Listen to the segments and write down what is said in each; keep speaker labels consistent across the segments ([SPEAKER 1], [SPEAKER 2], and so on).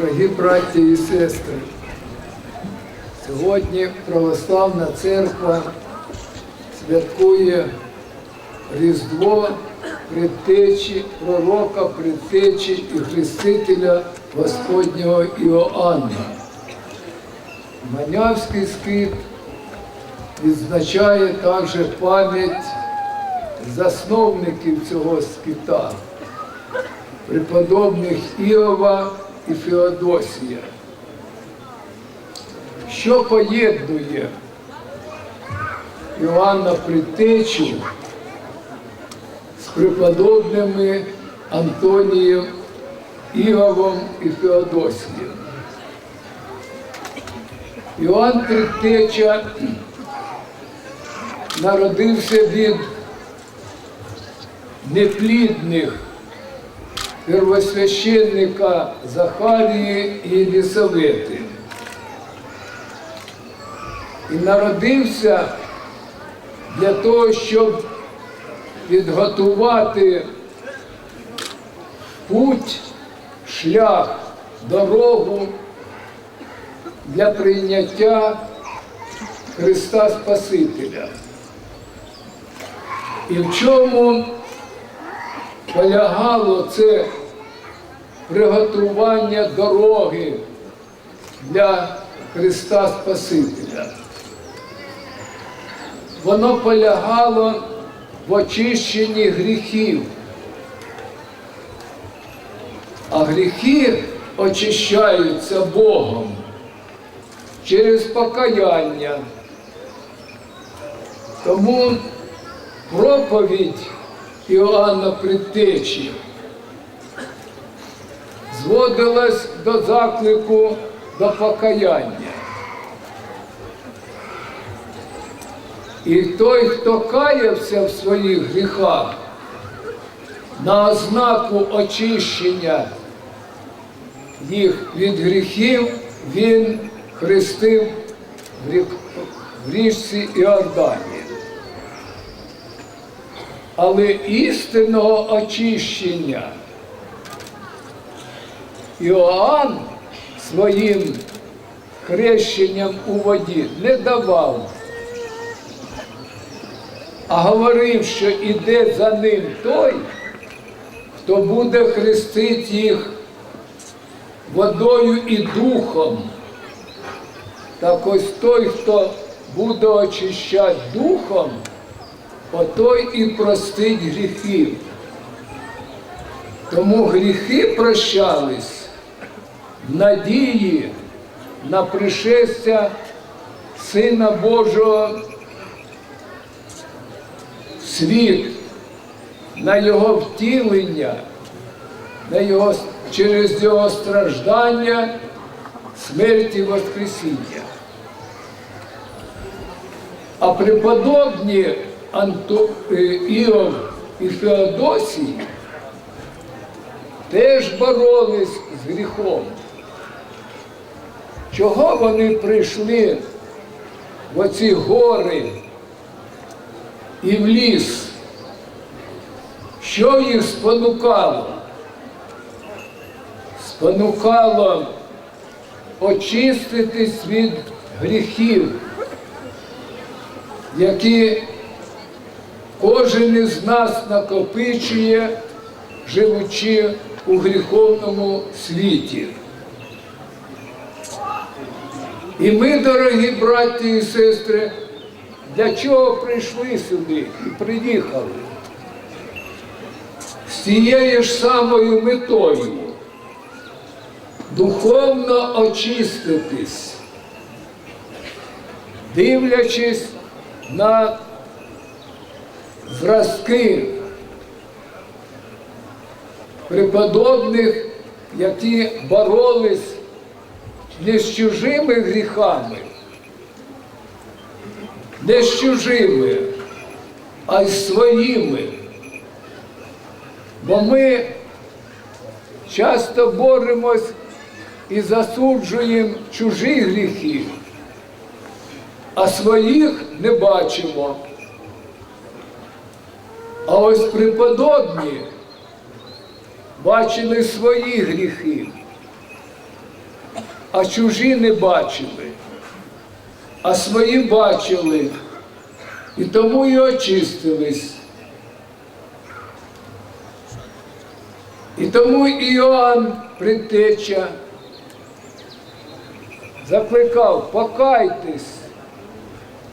[SPEAKER 1] Дорогі браті і сестри, сьогодні Православна Церква святкує Різдво предтечі, пророка, предтечі і хрестителя Господнього Іоанна. Манявський скит відзначає також пам'ять засновників цього скита, преподобних Іова і Феодосія. Що поєднує Іоанна Предтечу з преподобними Антонієм Іовом і Феодосієм? Іоанн Предтеча народився від неплідних первосвященника Захарії Єлісавети. І народився для того, щоб підготувати путь, шлях, дорогу для прийняття Христа Спасителя. І в чому полягало це приготування дороги для Христа Спасителя. Воно полягало в очищенні гріхів. А гріхи очищаються Богом через покаяння. Тому проповідь Іоанна Предтечі зводилась до заклику до покаяння. І той, хто каявся в своїх гріхах, на ознаку очищення їх від гріхів, він хрестив в річці Іордані. Але істинного очищення Іоанн своїм хрещенням у воді не давав, а говорив, що іде за ним той, хто буде хрестити їх водою і духом. Так ось той, хто буде очищати духом, отой і простить гріхів. Тому гріхи прощались в надії на пришестя Сина Божого в світ, на Його втілення, на його, через Його страждання, смерть і Воскресіння. А преподобні Анто... е, Іов і Феодосій теж боролись з гріхом. Чого вони прийшли в оці гори і в ліс? Що їх спонукало? Спонукало очиститись від гріхів, які кожен із нас накопичує, живучи у гріховному світі. І ми, дорогі браті і сестри, для чого прийшли сюди і приїхали? З цією ж самою метою духовно очиститись, дивлячись на зразки преподобних, які боролись не з чужими гріхами, не з чужими, а й своїми. Бо ми часто боремось і засуджуємо чужі гріхи, а своїх не бачимо. А ось преподобні бачили свої гріхи а чужі не бачили, а свої бачили, і тому і очистились. І тому Іоанн Предтеча закликав, покайтесь,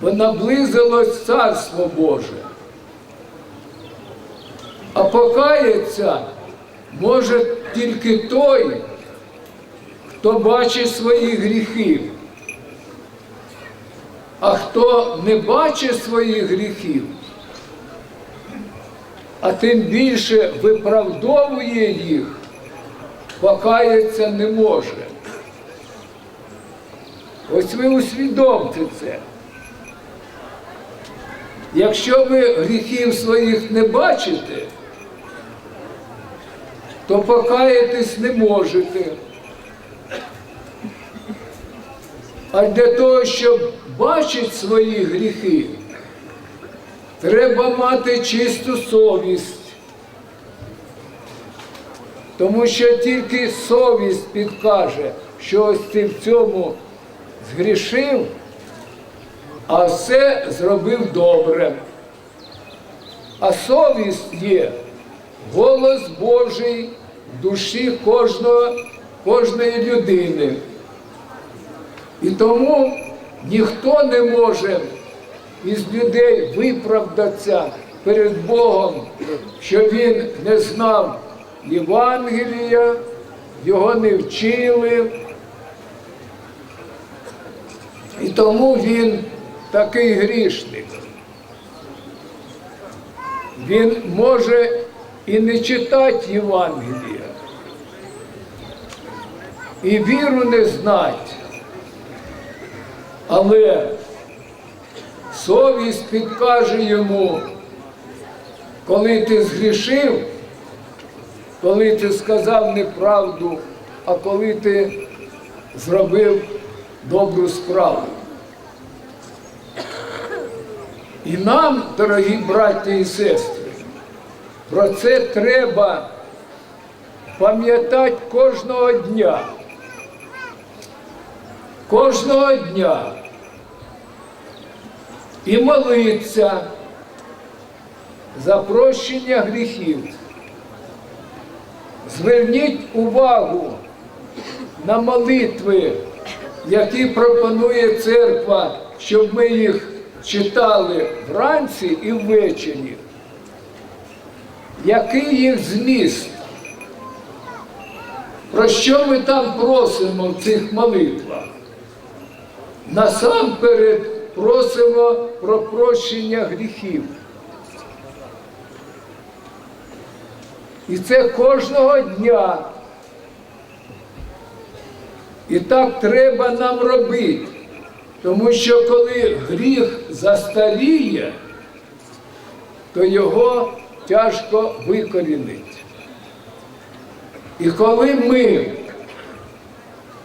[SPEAKER 1] бо наблизилось Царство Боже. А покається може тільки той, хто бачить свої гріхи. А хто не бачить своїх гріхів, а тим більше виправдовує їх, покаятися не може. Ось ви усвідомте це. Якщо ви гріхів своїх не бачите, то покаятись не можете. А для того, щоб бачити свої гріхи, треба мати чисту совість. Тому що тільки совість підкаже, що ось ти в цьому згрішив, а все зробив добре. А совість є голос Божий в душі кожного, кожної людини. І тому ніхто не може із людей виправдатися перед Богом, що він не знав Євангелія, його не вчили. І тому він такий грішник. Він може і не читати Євангелія, і віру не знати. Але совість підкаже йому, коли ти згрішив, коли ти сказав неправду, а коли ти зробив добру справу. І нам, дорогі браті і сестри, про це треба пам'ятати кожного дня. Кожного дня і молиться за прощення гріхів. Зверніть увагу на молитви, які пропонує церква, щоб ми їх читали вранці і ввечері. Який їх зміст? Про що ми там просимо в цих молитвах? Насамперед просимо про прощення гріхів. І це кожного дня. І так треба нам робити. Тому що коли гріх застаріє, то його тяжко викорінити. І коли ми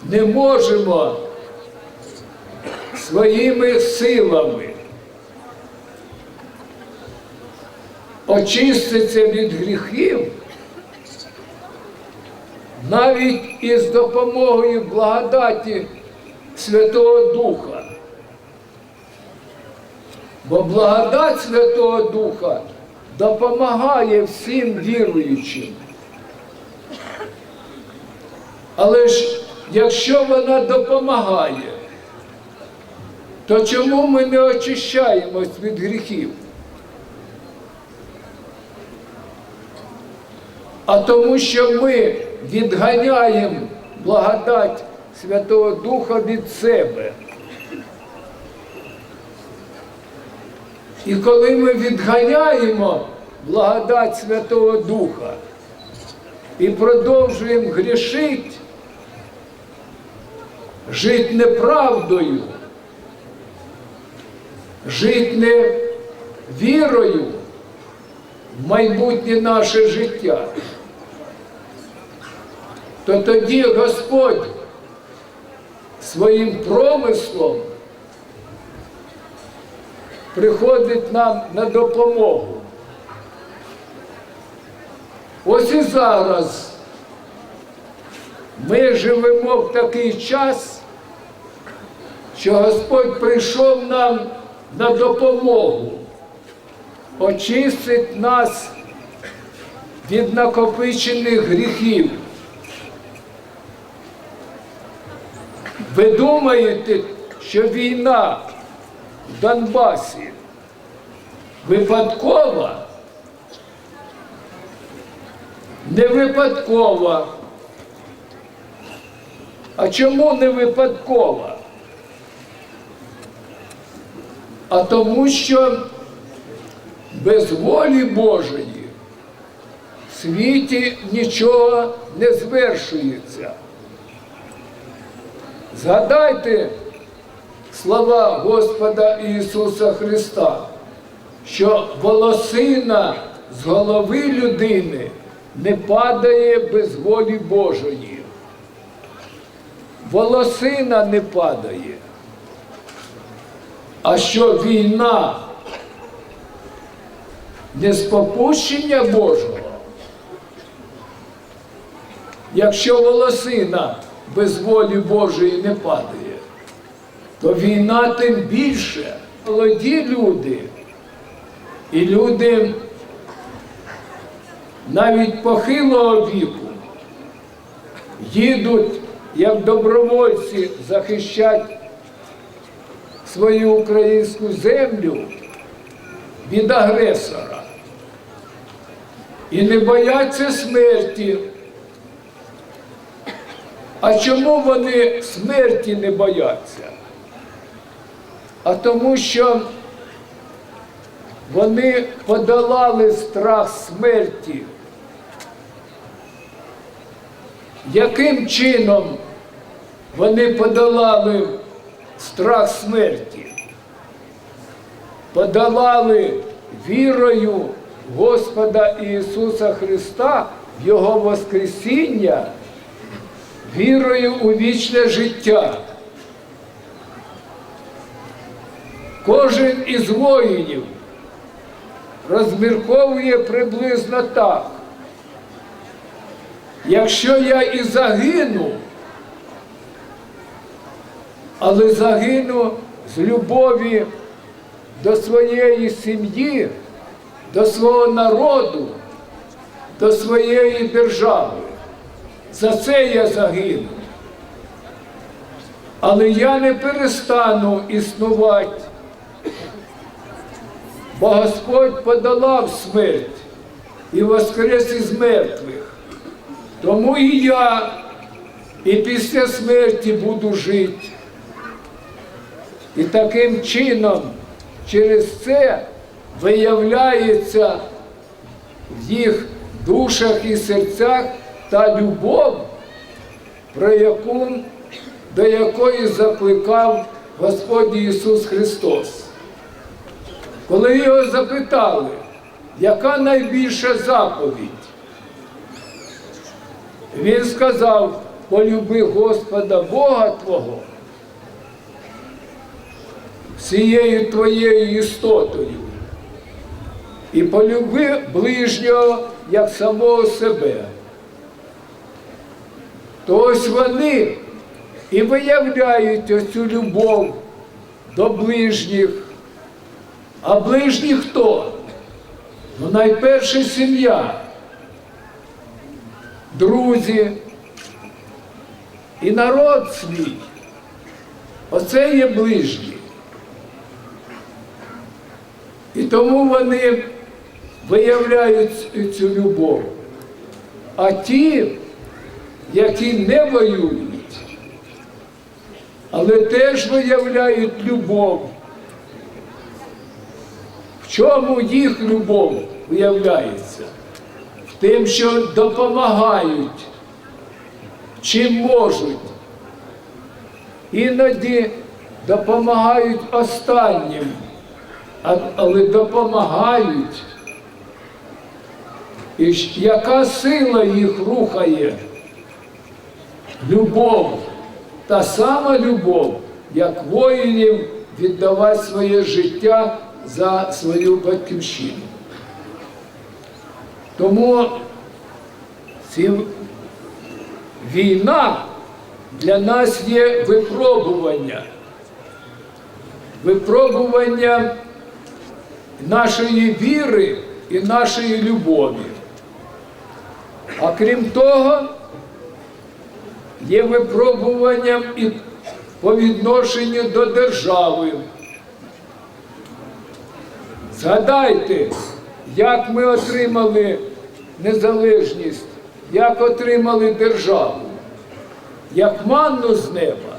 [SPEAKER 1] не можемо своїми силами очиститися від гріхів, навіть із допомогою благодаті Святого Духа. Бо благодать Святого Духа допомагає всім віруючим. Але ж якщо вона допомагає, то чому ми не очищаємось від гріхів? А тому, що ми відганяємо благодать Святого Духа від себе. І коли ми відганяємо благодать Святого Духа і продовжуємо грішити, жити неправдою, жити не вірою в майбутнє наше життя, то тоді Господь своїм промислом приходить нам на допомогу. Ось і зараз Ми живемо в такий час, що Господь прийшов нам на допомогу, очистить нас від накопичених гріхів. Ви думаєте, що війна в Донбасі випадкова? Не випадкова. А чому не випадкова? А тому, що без волі Божої в світі нічого не звершується. Згадайте слова Господа Ісуса Христа, що волосина з голови людини не падає без волі Божої. Волосина не падає. А що війна не з попущення Божого? Якщо волосина без волі Божої не падає, то війна тим більше. Молоді люди і люди навіть похилого віку їдуть як добровольці захищати свою українську землю від агресора. І не бояться смерті. А чому вони смерті не бояться? А тому, що вони подолали страх смерті. Яким чином вони подолали страх смерті? Подолали вірою Господа Ісуса Христа в Його Воскресіння, вірою у вічне життя. Кожен із воїнів розмірковує приблизно так. Якщо я і загину, але загину з любові до своєї сім'ї, до свого народу, до своєї держави. За це я загину. Але я не перестану існувати, бо Господь подолав смерть і воскрес із мертвих. Тому і я і після смерті буду жити. І таким чином через це виявляється в їх душах і серцях та любов, про яку, до якої закликав Господь Ісус Христос. Коли його запитали, яка найбільша заповідь, він сказав, полюби Господа Бога Твого всією твоєю істотою і полюби ближнього як самого себе. То ось вони і виявляють оцю любов до ближніх. А ближні хто? Ну, найперше сім'я, друзі і народ свій. Оце є ближні. І тому вони виявляють цю любов. А ті, які не воюють, але теж виявляють любов. Чому їх любов виявляється? В тим, що допомагають, чим можуть. Іноді допомагають останнім, але допомагають. І яка сила їх рухає? Любов, та сама любов, як воїнів віддавати своє життя за свою батьківщину. Тому війна для нас є випробування. Випробування нашої віри і нашої любові. А крім того, є випробуванням і по відношенню до держави. Згадайте, як ми отримали незалежність, як отримали державу, як манну з неба.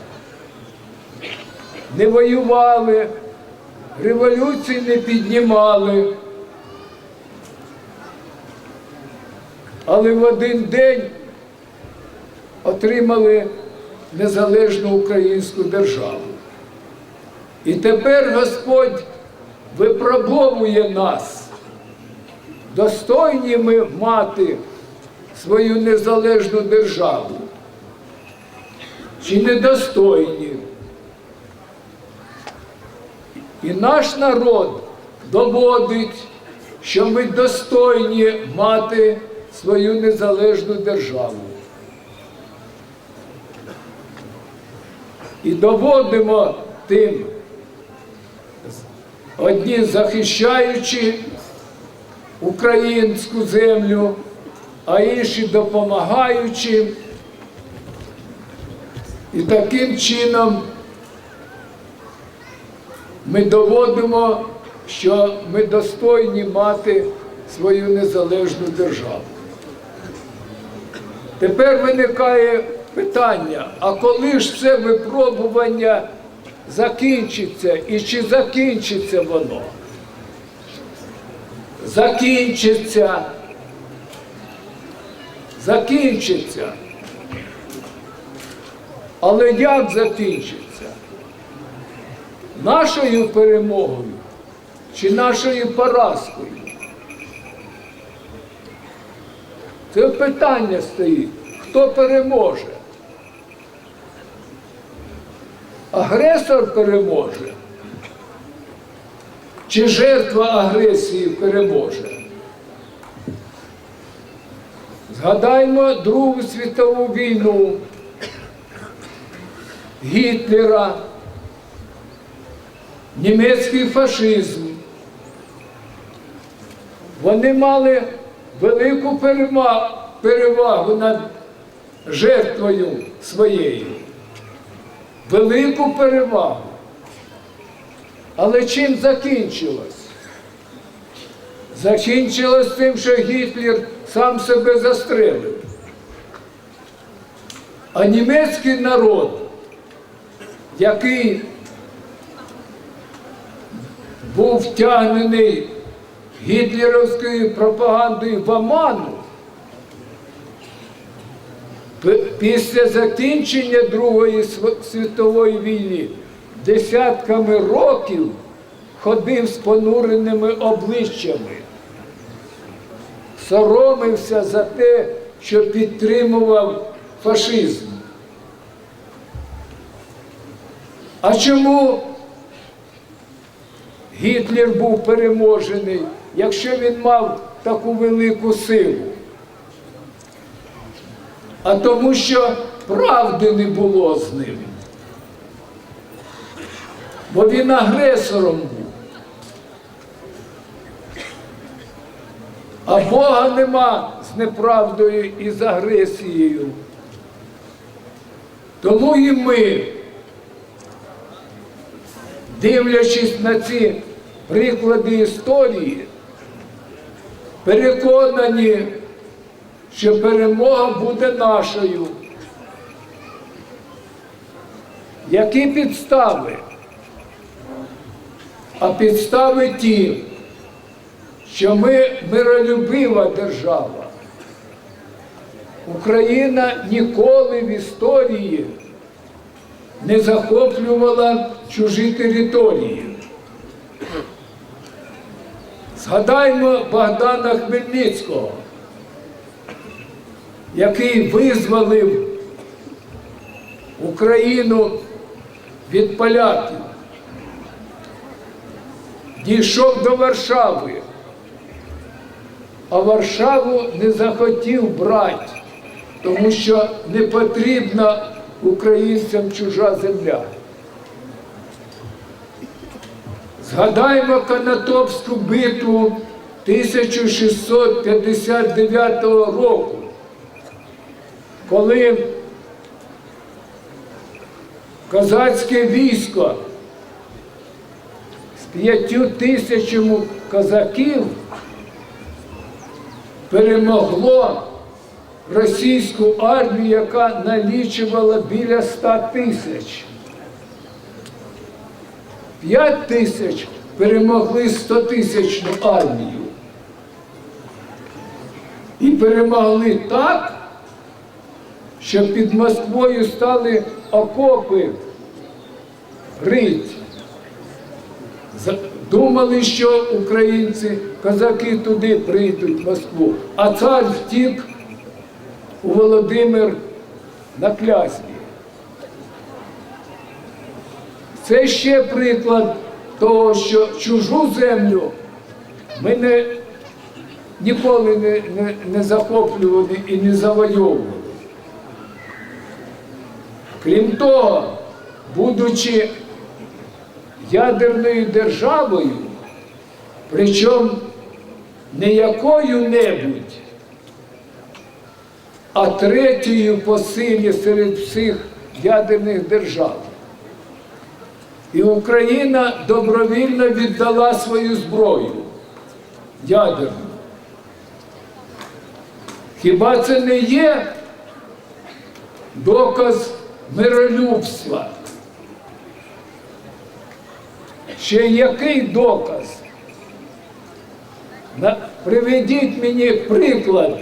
[SPEAKER 1] Не воювали, революції не піднімали. Але в один день отримали незалежну українську державу. І тепер Господь випробовує нас, достойні ми мати свою незалежну державу, чи недостойні. І наш народ доводить, що ми достойні мати свою незалежну державу. І доводимо тим, одні захищаючи українську землю, а інші допомагаючи. І таким чином ми доводимо, що ми достойні мати свою незалежну державу. Тепер виникає питання, а коли ж це випробування закінчиться і чи закінчиться воно? Закінчиться. Закінчиться. Але як закінчиться? Нашою перемогою чи нашою поразкою? Це питання стоїть. Хто переможе? Агресор переможе? Чи жертва агресії переможе? Згадаймо Другу світову війну Гітлера, німецький фашизм. Вони мали велику перевагу над жертвою своєю. Велику перевагу. Але чим закінчилось? Закінчилось тим, що Гітлер сам себе застрелив. А німецький народ, який був втягнений гітлерівською пропагандою в Оману, після закінчення Другої світової війни десятками років ходив з понуреними обличчями, соромився за те, що підтримував фашизм. А чому Гітлер був переможений, якщо він мав таку велику силу? А тому, що правди не було з ним. Бо він агресором був. А Бога нема з неправдою і з агресією. Тому і ми, дивлячись на ці приклади історії, переконані, що перемога буде нашою. Які підстави? А підстави ті, що ми миролюбива держава. Україна ніколи в історії не захоплювала чужі території. Згадаймо Богдана Хмельницького, який визволив Україну від поляків, дійшов до Варшави, а Варшаву не захотів брати тому що не потрібна українцям чужа земля. Згадаймо Канатопську битву 1659 року, коли козацьке військо з п'ятью тисячами козаків перемогло російську армію, яка налічувала біля 100 тисяч. П'ять тисяч перемогли 100-тисячну армію. І перемогли так, що під Москвою стали окопи рить. Думали, що українці, козаки туди прийдуть в Москву, а цар втік у Володимир на Клясні. Це ще приклад того, що чужу землю ми не, ніколи не, не, не захоплювали і не завойовували. Крім того, будучи ядерною державою, причому не якою-небудь, а третьою по силі серед всіх ядерних держав. І Україна добровільно віддала свою зброю ядерну. Хіба це не є доказ миролюбства? Ще який доказ? Приведіть мені приклад.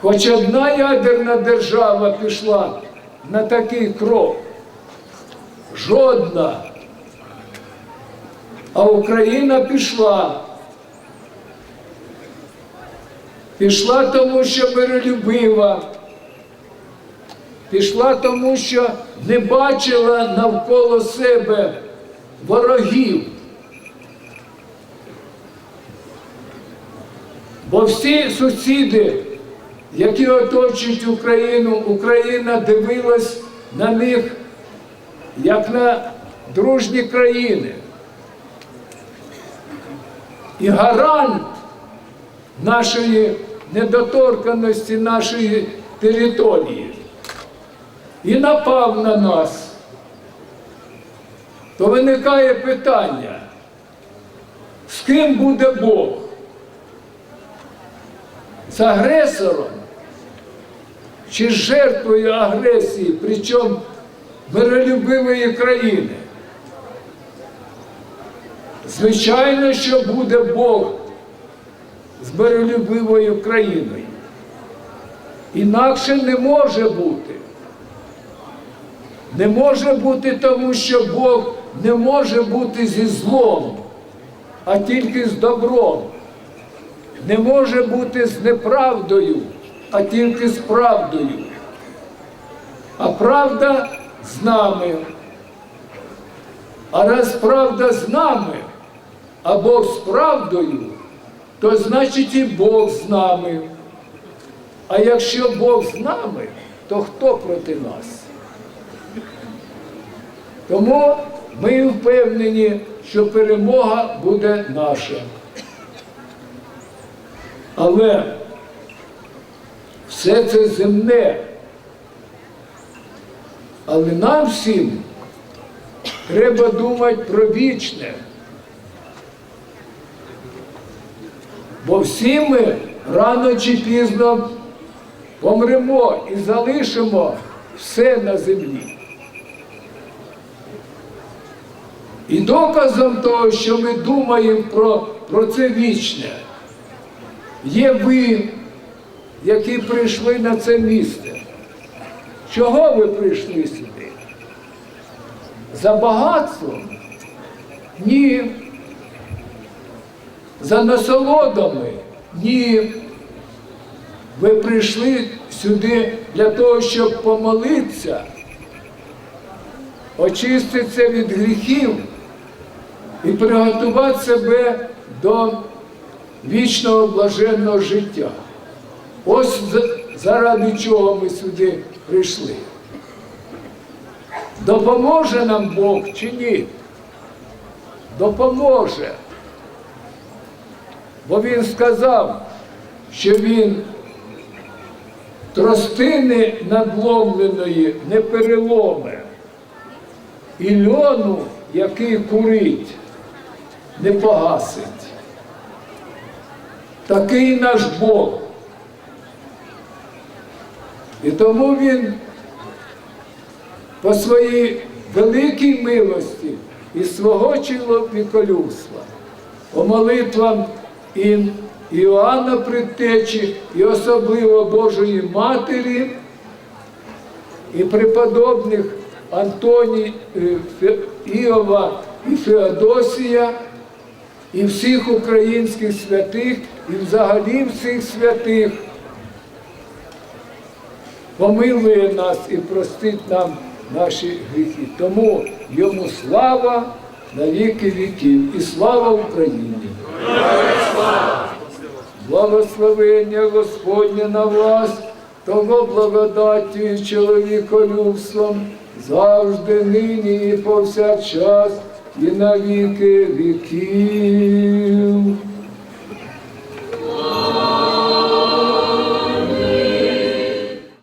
[SPEAKER 1] Хоч одна ядерна держава пішла на такий крок. Жодна. А Україна пішла. Пішла тому, що миролюбива. Пішла тому, що не бачила навколо себе ворогів. Бо всі сусіди, які оточують Україну, Україна дивилась на них як на дружні країни. І гарант нашої недоторканості нашої території і напав на нас, то виникає питання, з ким буде Бог? З агресором чи з жертвою агресії, причому миролюбивої країни? Звичайно, що буде Бог з миролюбивою країною. Інакше не може бути. Не може бути тому, що Бог не може бути зі злом, а тільки з добром. Не може бути з неправдою, а тільки з правдою. А правда з нами. А раз правда з нами, а Бог з правдою, то значить і Бог з нами. А якщо Бог з нами, то хто проти нас? Тому ми впевнені, що перемога буде наша. Але все це земне. Але нам всім треба думати про вічне. Бо всі ми рано чи пізно помремо і залишимо все на землі. І доказом того, що ми думаємо про, про це вічне, є ви, які прийшли на це місце. Чого ви прийшли сюди? За багатством? Ні. За насолодами? Ні. Ви прийшли сюди для того, щоб помолитися, очиститися від гріхів і приготувати себе до вічного блаженного життя. Ось заради чого ми сюди прийшли. Допоможе нам Бог чи ні? Допоможе. Бо він сказав, що він тростини надломленої не переломе, і льону, який курить, не погасить. Такий наш Бог. І тому він по своїй великій милості і свого чоловіколюбства, по молитвам і Іоанна Предтечі, і особливо Божої Матері, і преподобних Антоній е, Іова і Феодосія, і всіх українських святих, і взагалі всіх святих, помилує нас і простить нам наші гріхи. Тому йому слава на віки віків і слава Україні. Благословення Господнє на вас, того благодаттю і чоловіколюбством, завжди нині повсякчас, і навіки віків.